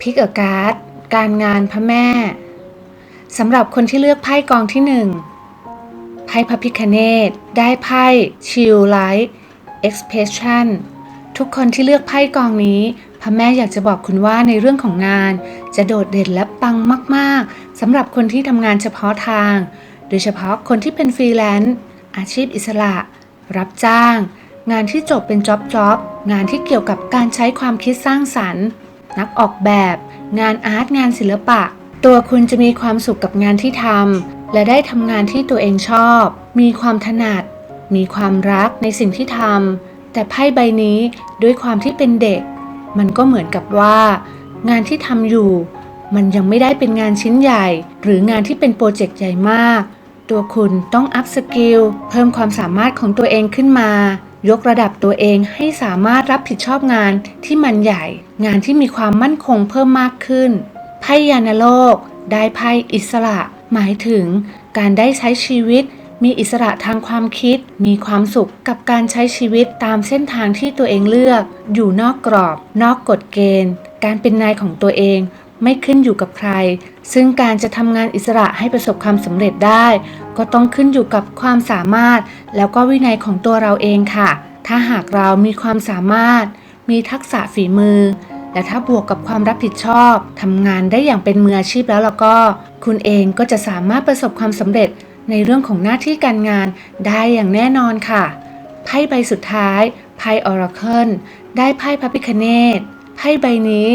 พิกเออการ์ดการงานพระแม่สำหรับคนที่เลือกไพ่กองที่หนึ่งไพ่พระพิคเนตได้ไพ่ชิลไลท์เอ็กซ์เพรสชันทุกคนที่เลือกไพ่กองนี้ พระแม่อยากจะบอกคุณว่าในเรื่องของงาน จะโดดเด่นและปังมาก ๆสำหรับคนที่ทำงานเฉพาะทาง โดยเฉพาะคนที่เป็นฟรีแลนซ์อาชีพอิสระ รับจ้าง งานที่จบเป็นจ็อบจ็อบงานที่เกี่ยวกับการใช้ความคิดสร้างสรรค์ นักออกแบบ งานอาร์ตงานศิลปะ ตัวคุณจะมีความสุขกับงานที่ทำและได้ทำงานที่ตัวเองชอบ มีความถนัด มีความรักในสิ่งที่ทำแต่ไพ่ใบนี้ด้วยความที่เป็นเด็ก มันก็เหมือนกับว่า งานที่ทำอยู่ มันยังไม่ได้เป็นงานชิ้นใหญ่ หรืองานที่เป็นโปรเจกต์ใหญ่มาก ตัวคุณต้องอัพสกิลเพิ่มความสามารถของตัวเองขึ้นมา ยกระดับตัวเองให้สามารถรับผิดชอบงานที่มันใหญ่ งานที่มีความมั่นคงเพิ่มมากขึ้น ไพ่ยานโลก ได้ไพ่อิสระ หมายถึง การได้ใช้ชีวิต มีอิสระทางความคิด มีความสุขกับการใช้ชีวิตตามเส้นทางที่ตัวเองเลือก อยู่นอกกรอบ นอกกฎเกณฑ์ การเป็นนายของตัวเอง ไม่ขึ้นอยู่กับใคร ซึ่งการจะทำงานอิสระให้ประสบความสำเร็จได้ ก็ต้องขึ้นอยู่กับความสามารถ แล้วก็วินัยของตัวเราเองค่ะ ถ้าหากเรามีความสามารถ มีทักษะฝีมือ และถ้าบวกกับความรับผิดชอบทำงานได้อย่างเป็นมืออาชีพแล้วแล้วก็ คุณเองก็จะสามารถประสบความสำเร็จในเรื่องของหน้าที่การงานได้อย่างแน่นอนค่ะ ไพ่ใบสุดท้าย ไพ่ออราเคิล ได้ไพ่พระพิคเนตไพ่ใบนี้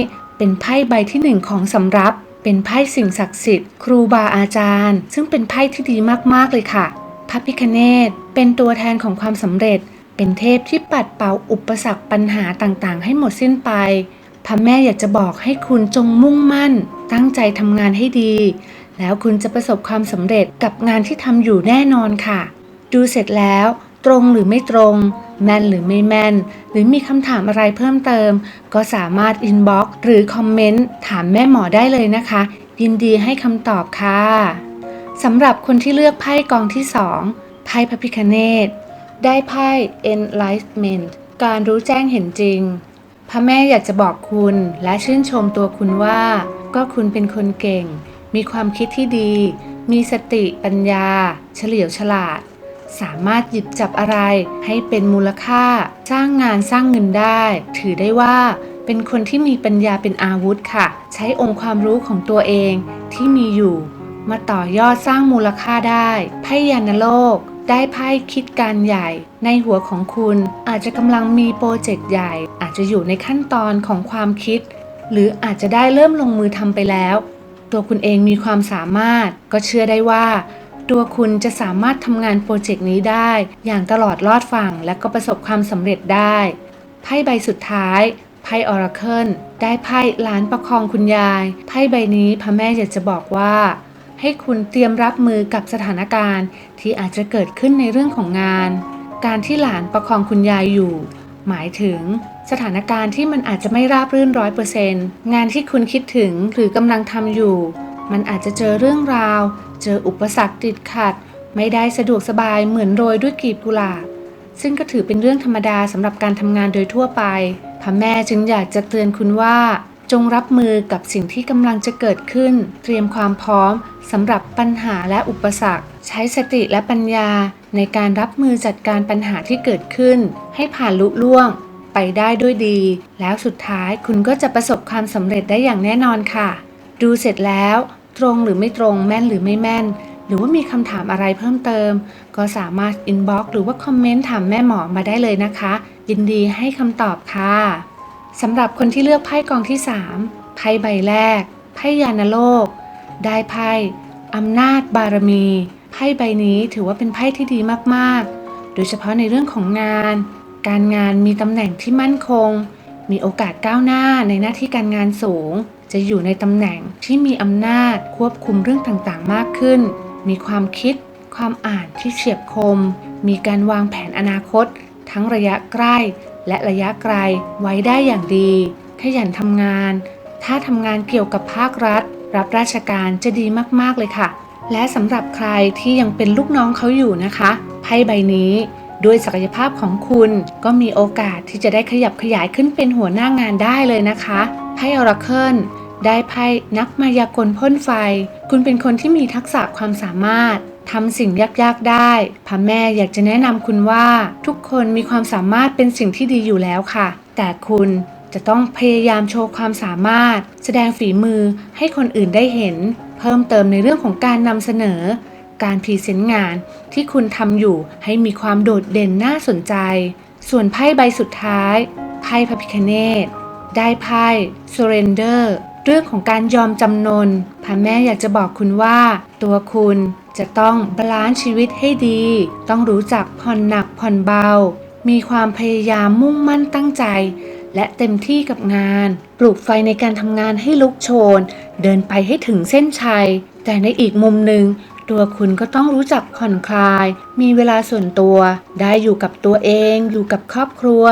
เป็นไพ่ใบที่หนึ่งของสำรับเป็นไพ่สิ่งศักดิ์สิทธิ์ครูบาอาจารย์ ซึ่งเป็นไพ่ที่ดีมากๆเลยค่ะพระพิคเนตเป็นตัวแทนของความสำเร็จ เป็นเทพที่ปัดเป่าอุปสรรคปัญหาต่างๆ ให้หมดสิ้นไปพระแม่อยากจะบอกให้คุณจงมุ่งมั่น ตั้งใจทำงานให้ดี แล้วคุณจะประสบความสำเร็จกับงานที่ทำอยู่แน่นอนค่ะ ดูเสร็จแล้ว ตรงหรือไม่ตรง แม่นหรือไม่แม่น หรือมีคำถามอะไรเพิ่มเติม ก็สามารถอินบ็อกซ์หรือคอมเมนต์ถามแม่หมอได้เลยนะคะ ยินดีให้คำตอบค่ะสำหรับคนที่เลือกไพ่กองที่สองไพ่พระพิคเนตได้ไพ่ Enlightenment การรู้แจ้งเห็นจริง พระแม่อยากจะบอกคุณและชื่นชมตัวคุณว่า ก็คุณเป็นคนเก่ง มีความคิดที่ดี มีสติปัญญา เฉลียวฉลาด สามารถหยิบจับอะไรให้เป็นมูลค่า สร้างงานสร้างเงินได้ ถือได้ว่าเป็นคนที่มีปัญญาเป็นอาวุธค่ะ ใช้องค์ความรู้ของตัวเองที่มีอยู่ มาต่อยอดสร้างมูลค่าได้ไพ่ยานโลก ได้ไพ่คิดการใหญ่ ในหัวของคุณอาจจะกำลังมีโปรเจกต์ใหญ่ อาจจะอยู่ในขั้นตอนของความคิด หรืออาจจะได้เริ่มลงมือทำไปแล้ว ตัวคุณเองมีความสามารถก็เชื่อได้ว่า ตัวคุณจะสามารถทำงานโปรเจกต์นี้ได้ อย่างตลอดรอดฝั่งและก็ประสบความสำเร็จได้ ไพ่ใบสุดท้ายไพ่ออราเคิลได้ไพ่หลานประคองคุณยาย ไพ่ใบนี้พระแม่อยากจะบอกว่า ให้คุณเตรียมรับมือกับสถานการณ์ที่อาจจะเกิดขึ้นในเรื่องของงาน การที่หลานประคองคุณยายอยู่ หมายถึงสถานการณ์ที่มันอาจจะไม่ราบรื่นร้อยเปอร์เซนต์งานที่คุณคิดถึงหรือกำลังทำอยู่ มันอาจจะเจอเรื่องราว เจออุปสรรคติดขัด ไม่ได้สะดวกสบายเหมือนโรยด้วยกลีบกุหลาบ ซึ่งก็ถือเป็นเรื่องธรรมดาสำหรับการทำงานโดยทั่วไป พระแม่จึงอยากจะเตือนคุณว่าจงรับมือกับสิ่งที่กำลังจะเกิดขึ้น เตรียมความพร้อมสำหรับปัญหาและอุปสรรค ใช้สติและปัญญาในการรับมือจัดการปัญหาที่เกิดขึ้น ให้ผ่านลุล่วง ไปได้ด้วยดี แล้วสุดท้ายคุณก็จะประสบความสำเร็จได้อย่างแน่นอนค่ะ ดูเสร็จแล้ว ตรงหรือไม่ตรงแม่นหรือไม่แม่น หรือว่ามีคำถามอะไรเพิ่มเติม ก็สามารถอินบ็อกซ์หรือว่าคอมเมนต์ถามแม่หมอมาได้เลยนะคะ ยินดีให้คำตอบค่ะสำหรับคนที่เลือกไพ่กองที่ 3 ไพ่ใบแรก ไพ่ยานโลก ได้ไพ่อำนาจบารมี ไพ่ใบนี้ถือว่าเป็นไพ่ที่ดีมากๆ โดยเฉพาะในเรื่องของงาน การงานมีตำแหน่งที่มั่นคง มีโอกาสก้าวหน้าในหน้าที่การงานสูง จะอยู่ในตำแหน่งที่มีอำนาจควบคุมเรื่องต่างๆ มากขึ้น มีความคิด ความอ่านที่เฉียบคม มีการวางแผนอนาคต ทั้งระยะใกล้ และระยะไกลไว้ได้อย่างดี ขยันทำงาน ถ้าทำงานเกี่ยวกับภาครัฐ รับราชการจะดีมากๆเลยค่ะ และสำหรับใครที่ยังเป็นลูกน้องเขาอยู่นะคะไพ่ใบนี้ด้วยศักยภาพของคุณก็มีโอกาสที่จะได้ขยับขยายขึ้นเป็นหัวหน้างานได้เลยนะคะไพ่อราเคิล ได้ไพ่นักมายากลพ่นไฟ คุณเป็นคนที่มีทักษะความสามารถทำสิ่งยากๆได้พระแม่อยากจะแนะนำคุณว่า ทุกคนมีความสามารถเป็นสิ่งที่ดีอยู่แล้วค่ะ แต่คุณจะต้องพยายามโชว์ความสามารถ แสดงฝีมือให้คนอื่นได้เห็น เพิ่มเติมในเรื่องของการนำเสนอ การพรีเซนต์งานที่คุณทำอยู่ให้มีความโดดเด่นน่าสนใจ ส่วนไพ่ใบสุดท้าย ไพ่พระพิคเนตได้ไพ่ surrender เรื่องของการยอมจำนนพระแม่อยากจะบอกคุณว่า ตัวคุณจะต้องบาลานซ์ชีวิตให้ดี ต้องรู้จักผ่อนหนักผ่อนเบา มีความพยายามมุ่งมั่นตั้งใจ และเต็มที่กับงาน ปลูกไฟในการทำงานให้ลุกโชน เดินไปให้ถึงเส้นชัย แต่ในอีกมุมหนึ่งตัวคุณก็ต้องรู้จักผ่อนคลาย มีเวลาส่วนตัว ได้อยู่กับตัวเอง อยู่กับครอบครัว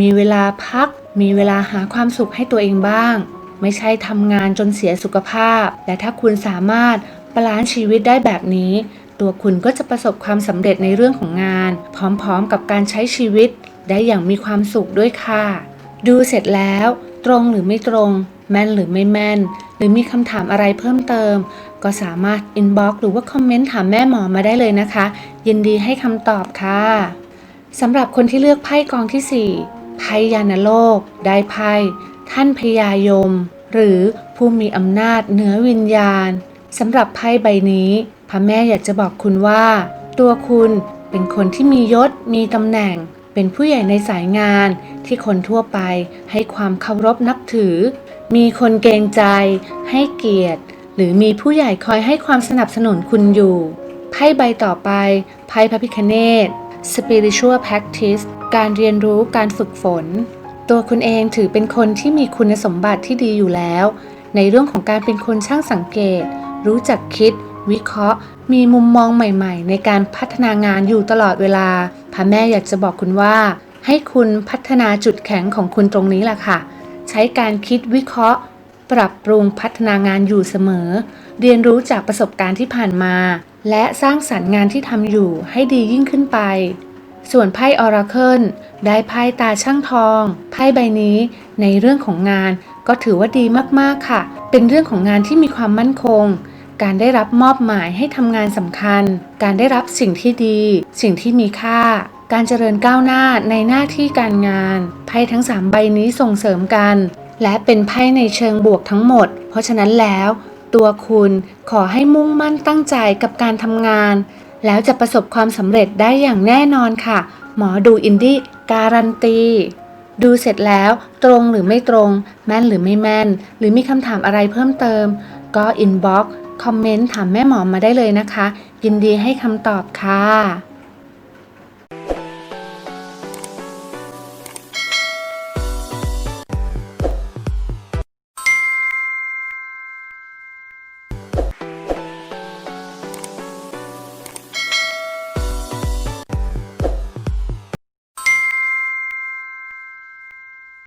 มีเวลาพัก มีเวลาหาความสุขให้ตัวเองบ้าง ไม่ใช่ทำงานจนเสียสุขภาพ และถ้าคุณสามารถบาลานซ์ชีวิตได้แบบนี้ ตัวคุณก็จะประสบความสำเร็จในเรื่องของงาน พร้อมๆกับการใช้ชีวิต ได้อย่างมีความสุขด้วยค่ะ ดูเสร็จแล้ว ตรงหรือไม่ตรง แม่นหรือไม่แม่น หรือมีคำถามอะไรเพิ่มเติม ก็สามารถอินบ็อกซ์หรือว่าคอมเมนต์ถามแม่หมอมาได้เลยนะคะ ยินดีให้คำตอบค่ะสำหรับคนที่เลือกไพ่กองที่ 4ไพ่ยานโลก ได้ไพ่ ท่านพญายม หรือผู้มีอำนาจเหนือวิญญาณสำหรับไพ่ใบนี้ พระแม่อยากจะบอกคุณว่า ตัวคุณเป็นคนที่มียศมีตำแหน่ง เป็นผู้ใหญ่ในสายงานที่คนทั่วไปให้ความเคารพนับถือ มีคนเกรงใจ ให้เกียรติ หรือมีผู้ใหญ่คอยให้ความสนับสนุนคุณอยู่ ไพ่ใบต่อไป ไพ่พระพิคเนต Spiritual Practice การเรียนรู้การฝึกฝน ตัวคุณเองถือเป็นคนที่มีคุณสมบัติที่ดีอยู่แล้ว ในเรื่องของการเป็นคนช่างสังเกต รู้จักคิด วิเคราะห์ มีมุมมองใหม่ๆ ในการพัฒนางานอยู่ตลอดเวลาพระแม่อยากจะบอกคุณว่า ให้คุณพัฒนาจุดแข็งของคุณตรงนี้แหละค่ะ ใช้การคิดวิเคราะห์ ปรับปรุงพัฒนางานอยู่เสมอ เรียนรู้จากประสบการณ์ที่ผ่านมา และสร้างสรรค์งานที่ทำอยู่ให้ดียิ่งขึ้นไป ส่วนไพ่ออราเคิลได้ไพ่ตาช่างทอง ไพ่ใบนี้ ในเรื่องของงานก็ถือว่าดีมากๆค่ะ เป็นเรื่องของงานที่มีความมั่นคง การได้รับมอบหมายให้ทำงานสำคัญ การได้รับสิ่งที่ดี สิ่งที่มีค่า การเจริญก้าวหน้าในหน้าที่การงาน ไพ่ทั้ง 3 ใบนี้ส่งเสริมกัน และเป็นไพ่ในเชิงบวกทั้งหมด เพราะฉะนั้นแล้ว ตัวคุณขอให้มุ่งมั่นตั้งใจกับการทำงาน แล้วจะประสบความสำเร็จได้อย่างแน่นอนค่ะ หมอดูอินดี้การันตีดูเสร็จแล้วตรงหรือไม่ตรง แม่นหรือไม่แม่น หรือมีคำถามอะไรเพิ่มเติม ก็อินบ็อกซ์คอมเมนต์ถามแม่หมอมาได้เลยนะคะ ยินดีให้คำตอบค่ะ